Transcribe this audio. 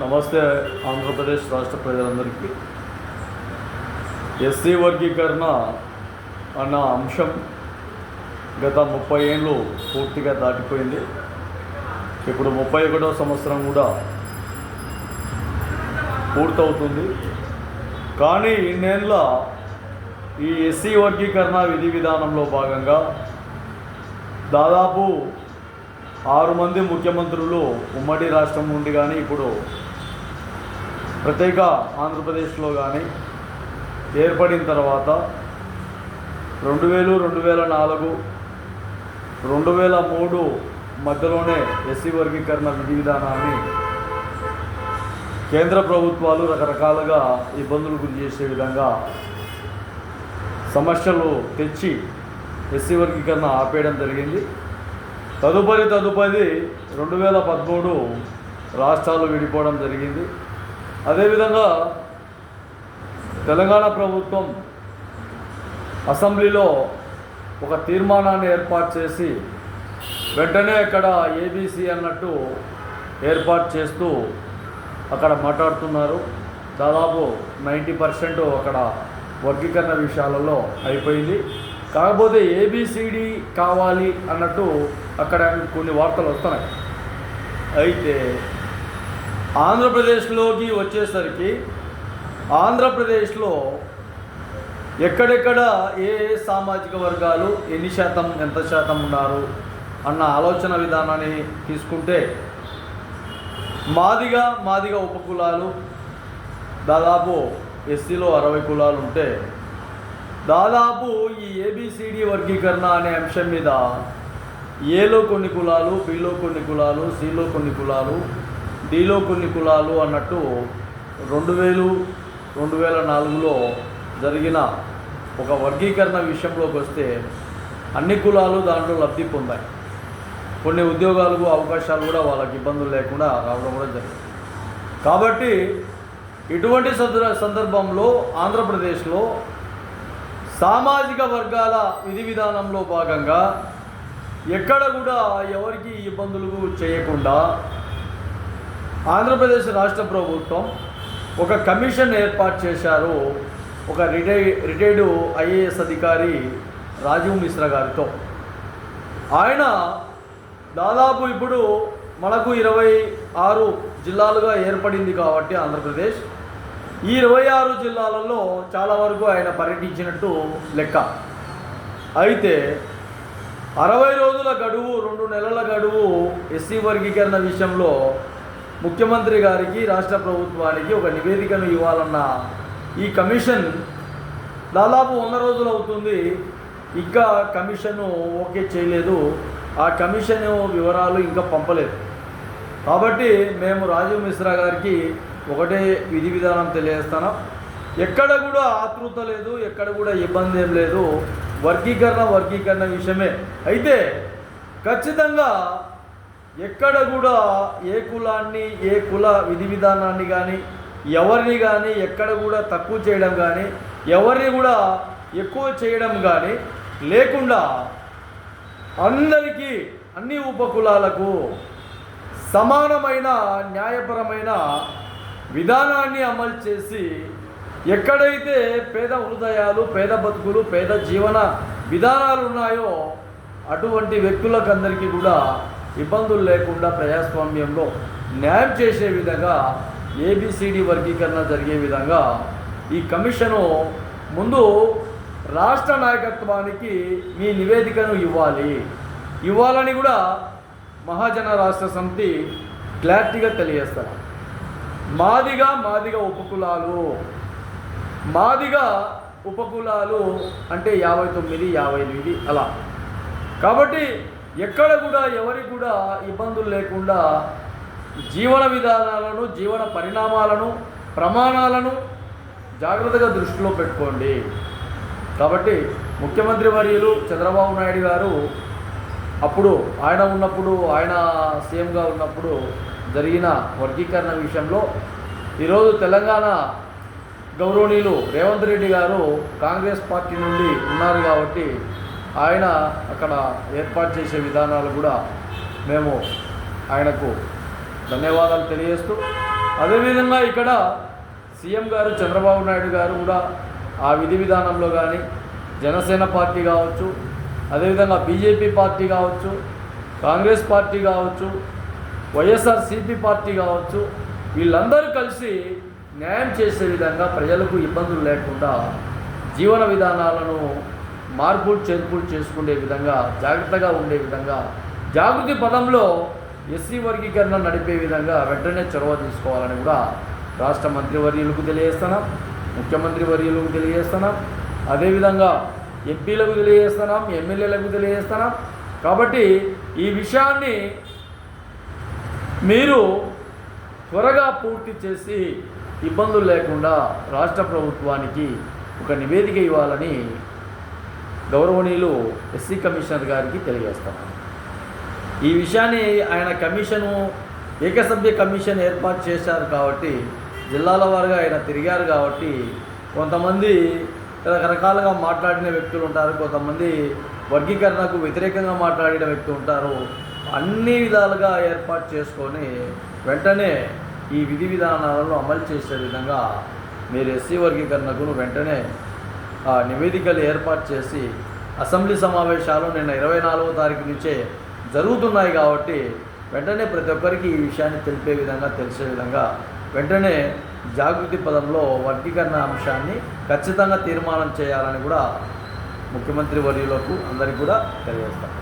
నమస్తే ఆంధ్రప్రదేశ్ రాష్ట్ర ప్రజలందరికీ. ఎస్సీ వర్గీకరణ అన్న అంశం గత ముప్పై ఏళ్ళు పూర్తిగా దాటిపోయింది. ఇప్పుడు ముప్పై ఒకటో సంవత్సరం కూడా పూర్తవుతుంది. కానీ ఇన్నేళ్ళ ఈ ఎస్సీ వర్గీకరణ విధి విధానంలో భాగంగా దాదాపు ఆరు మంది ముఖ్యమంత్రులు ఉమ్మడి రాష్ట్రం నుండి కానీ ఇప్పుడు ప్రత్యేక ఆంధ్రప్రదేశ్లో కానీ ఏర్పడిన తర్వాత రెండు వేలు రెండు వేల నాలుగు రెండు వేల మూడు మధ్యలోనే ఎస్సీ వర్గీకరణ విధి విధానాన్ని కేంద్ర ప్రభుత్వాలు రకరకాలుగా ఇబ్బందులు గురి చేసే విధంగా సమస్యలు తెచ్చి ఎస్సీ వర్గీకరణ ఆపేయడం జరిగింది. తదుపరి తదుపరి రెండు వేల పదమూడు రాష్ట్రాలు విడిపోవడం జరిగింది. అదేవిధంగా తెలంగాణ ప్రభుత్వం అసెంబ్లీలో ఒక తీర్మానాన్ని ఏర్పాటు చేసి వెంటనే అక్కడ ఏబీసీ అన్నట్టు ఏర్పాటు చేస్తూ అక్కడ మాట్లాడుతున్నారు. దాదాపు నైంటీ పర్సెంట్ అక్కడ వర్గీకరణ విషయాలలో అయిపోయింది. కాకపోతే ఏబిసిడి కావాలి అన్నట్టు అక్కడ కొన్ని వార్తలు వస్తున్నాయి. అయితే ఆంధ్రప్రదేశ్లోకి వచ్చేసరికి ఆంధ్రప్రదేశ్లో ఎక్కడెక్కడ ఏ ఏ సామాజిక వర్గాలు ఎన్ని శాతం ఎంత శాతం ఉన్నారు అన్న ఆలోచన విధానాన్ని తీసుకుంటే మాదిగా మాదిగా ఉపకులాలు దాదాపు ఎస్సీలో అరవై కులాలు ఉంటే దాదాపు ఈ ఏబిసిడి వర్గీకరణ అనే అంశం మీద ఏలో కొన్ని కులాలు బిలో కొన్ని కులాలు సిలో కొన్ని కులాలు డీలో కొన్ని కులాలు అన్నట్టు రెండు వేలు రెండు వేల నాలుగులో జరిగిన ఒక వర్గీకరణ విషయంలోకి వస్తే అన్ని కులాలు దాంట్లో లబ్ధి పొందాయి. కొన్ని ఉద్యోగాలకు అవకాశాలు కూడా వాళ్ళకి ఇబ్బందులు లేకుండా రావడం కూడా జరిగింది. కాబట్టి ఇటువంటి సందర్ సందర్భంలో ఆంధ్రప్రదేశ్లో సామాజిక వర్గాల విధి విధానంలో భాగంగా ఎక్కడ కూడా ఎవరికి ఇబ్బందులు చేయకుండా ఆంధ్రప్రదేశ్ రాష్ట్ర ప్రభుత్వం ఒక కమిషన్ ఏర్పాటు చేశారు. ఒక రిటై రిటైర్డ్ ఐఏఎస్ అధికారి రాజీవ్ మిశ్రా గారితో. ఆయన దాదాపు ఇప్పుడు మనకు ఇరవై ఆరు జిల్లాలుగా ఏర్పడింది కాబట్టి ఆంధ్రప్రదేశ్. ఈ ఇరవై ఆరు జిల్లాలలో చాలా వరకు ఆయన పర్యటించినట్టు లెక్క. అయితే అరవై రోజుల గడువు రెండు నెలల గడువు ఎస్సీ వర్గీకరణ విషయంలో ముఖ్యమంత్రి గారికి రాష్ట్ర ప్రభుత్వానికి ఒక నివేదికను ఇవ్వాలన్న ఈ కమిషన్ దాదాపు వంద రోజులు అవుతుంది. ఇంకా కమిషన్ ఓకే చేయలేదు. ఆ కమిషన్ వివరాలు ఇంకా పంపలేదు. కాబట్టి మేము రాజీవ్ మిశ్రా గారికి ఒకటే విధి విధానం తెలియజేస్తాను ఎక్కడ కూడా ఆతృత లేదు ఎక్కడ కూడా ఇబ్బంది ఏం లేదు. వర్గీకరణ వర్గీకరణ విషయమే. అయితే ఖచ్చితంగా ఎక్కడ కూడా ఏ కులాన్ని ఏ కుల విధి విధానాన్ని కానీ ఎవరిని కానీ ఎక్కడ కూడా తక్కువ చేయడం కానీ ఎవరిని కూడా ఎక్కువ చేయడం కానీ లేకుండా అందరికీ అన్ని ఉపకులాలకు సమానమైన న్యాయపరమైన విధానాన్ని అమలు చేసి ఎక్కడైతే పేద హృదయాలు పేద బతుకులు పేద జీవన విధానాలు ఉన్నాయో అటువంటి వ్యక్తులకు అందరికీ కూడా ఇబ్బందులు లేకుండా ప్రజాస్వామ్యంలో న్యాయం చేసే విధంగా ఏబిసిడి వర్గీకరణ జరిగే విధంగా ఈ కమిషను ముందు రాష్ట్ర నాయకత్వానికి మీ నివేదికను ఇవ్వాలి. ఇవ్వాలని కూడా మహాజన రాష్ట్ర సమితి క్లారిటీగా తెలియజేస్తారు. మాదిగా మాదిగా ఉపకులాలు మాదిగా ఉపకులాలు అంటే యాభై తొమ్మిది యాభై ఎనిమిది అలా. కాబట్టి ఎక్కడ కూడా ఎవరికి కూడా ఇబ్బందులు లేకుండా జీవన విధానాలను జీవన పరిణామాలను ప్రమాణాలను జాగ్రత్తగా దృష్టిలో పెట్టుకోండి. కాబట్టి ముఖ్యమంత్రి వర్యులు చంద్రబాబు నాయుడు గారు అప్పుడు ఆయన ఉన్నప్పుడు ఆయన సీఎంగా ఉన్నప్పుడు జరిగిన వర్గీకరణ విషయంలో ఈరోజు తెలంగాణ గౌరవనీయులు రేవంత్ రెడ్డి గారు కాంగ్రెస్ పార్టీ నుండి ఉన్నారు కాబట్టి ఆయన అక్కడ ఏర్పాటు చేసే విధానాలు కూడా మేము ఆయనకు ధన్యవాదాలు తెలియజేస్తూ అదేవిధంగా ఇక్కడ సీఎం గారు చంద్రబాబు నాయుడు గారు కూడా ఆ విధి విధానంలో కానీ జనసేన పార్టీ కావచ్చు అదేవిధంగా బీజేపీ పార్టీ కావచ్చు కాంగ్రెస్ పార్టీ కావచ్చు వైఎస్ఆర్ సిపి పార్టీ కావచ్చు వీళ్ళందరూ కలిసి న్యాయం చేసే విధంగా ప్రజలకు ఇబ్బందులు లేకుండా జీవన విధానాలను మార్పులు చేర్పులు చేసుకునే విధంగా జాగ్రత్తగా ఉండే విధంగా జాగృతి పదంలో ఎస్సీ వర్గీకరణ నడిపే విధంగా వెంటనే చొరవ తీసుకోవాలని కూడా రాష్ట్ర మంత్రివర్యులకు తెలియజేస్తున్నాం ముఖ్యమంత్రి వర్యులకు తెలియజేస్తున్నాం అదేవిధంగా ఎంపీలకు తెలియజేస్తున్నాం ఎమ్మెల్యేలకు తెలియజేస్తున్నాం. కాబట్టి ఈ విషయాన్ని మీరు త్వరగా పూర్తి చేసి ఇబ్బందులు లేకుండా రాష్ట్ర ప్రభుత్వానికి ఒక నివేదిక ఇవ్వాలని గౌరవనీయులు ఎస్సీ కమిషనర్ గారికి తెలియజేస్తున్నాను ఈ విషయాన్ని ఆయన కమిషను ఏకసభ్య కమిషన్ ఏర్పాటు చేశారు కాబట్టి జిల్లాల వారుగా ఆయన తిరిగారు కాబట్టి కొంతమంది రకరకాలుగా మాట్లాడిన వ్యక్తులు ఉంటారు కొంతమంది వర్గీకరణకు వ్యతిరేకంగా మాట్లాడిన వ్యక్తులు ఉంటారు. అన్ని విధాలుగా ఏర్పాటు చేసుకొని వెంటనే ఈ విధి విధానాలను అమలు చేసే విధంగా మీరు ఎస్సీ వర్గీకరణకు వెంటనే నివేదికలు ఏర్పాటు చేసి అసెంబ్లీ సమావేశాలు నిన్న ఇరవై నాలుగో తారీఖు నుంచే జరుగుతున్నాయి కాబట్టి వెంటనే ప్రతి ఒక్కరికి ఈ విషయాన్ని తెలిపే విధంగా తెలిసే విధంగా వెంటనే జాగృతి పదంలో వర్గీకరణ అంశాన్ని ఖచ్చితంగా తీర్మానం చేయాలని కూడా ముఖ్యమంత్రి వర్యులకు అందరికీ కూడా తెలియజేస్తాం.